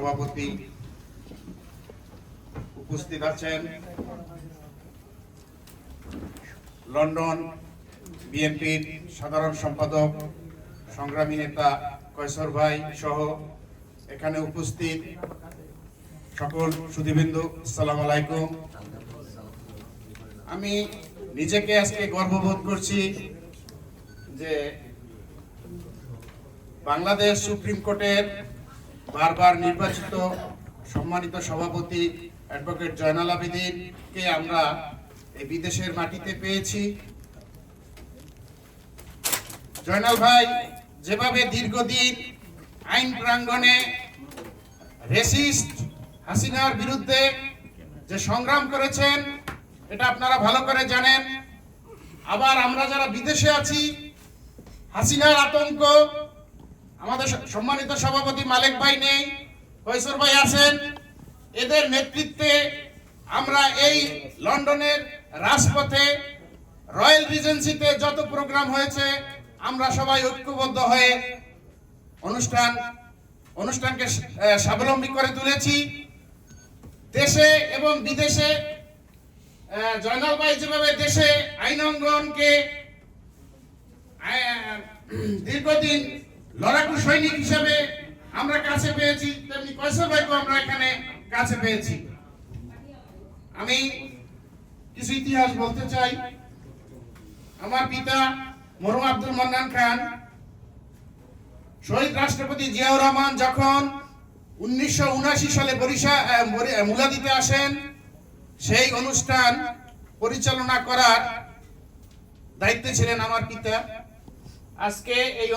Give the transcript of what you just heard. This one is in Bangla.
সভাপতি উপস্থিত আছেন। লন্ডন বিএনপির সাধারণ সম্পাদক, সংগ্রামী নেতা কয়সর ভাই সহ এখানে উপস্থিত সকল সুধীবৃন্দু সালাম আলাইকুম। আমি নিজেকে আজকে গর্ববোধ করছি যে বাংলাদেশ সুপ্রিম কোর্টের বারবার নির্বাচিত সম্মানিত সভাপতি অ্যাডভোকেট জয়নাল আবেদিনকে আমরা এই বিদেশের মাটিতে পেয়েছি। জয়নাল ভাই, যেভাবে দীর্ঘদিন আইন প্রাঙ্গণে রেসিস্ট হাসিনার বিরুদ্ধে যে সংগ্রাম করেছেন, এটা আপনারা ভালো করে জানেন। আবার আমরা যারা বিদেশে আছি, হাসিনার আতঙ্ক আমাদের সম্মানিত সভাপতি মালিক ভাই নেই কৈশোর ভাই আছেন। এদের নেতৃত্বে আমরা এই লন্ডনের রাজপথে, রয়্যাল রিজেন্সিতে যত প্রোগ্রাম হয়েছে, আমরা সবাই ঐক্যবদ্ধ হয়ে অনুষ্ঠান, অনুষ্ঠানকে স্বাবলম্বী করে তুলেছি। দেশে এবং বিদেশে জয়নাল ভাই যেভাবে দেশে আইন অঙ্গনকে দীর্ঘদিন লড়াকু সৈনিক হিসেবে আমরা কাছে পেয়েছি তেমনি কৈশোর ভাইকেও আমরা এখানে কাছে পেয়েছি। আমি কিছু ইতিহাস বলতে চাই। আমার পিতা মরুম আব্দুল মান্নান খান শহীদ রাষ্ট্রপতি জিয়াউর রহমান যখন উনিশশো উনআশি সালে বরিশা আহ, মুলাদিতে আসেন সেই অনুষ্ঠান পরিচালনা করার দায়িত্বে ছিলেন আমার পিতা। আজকে এই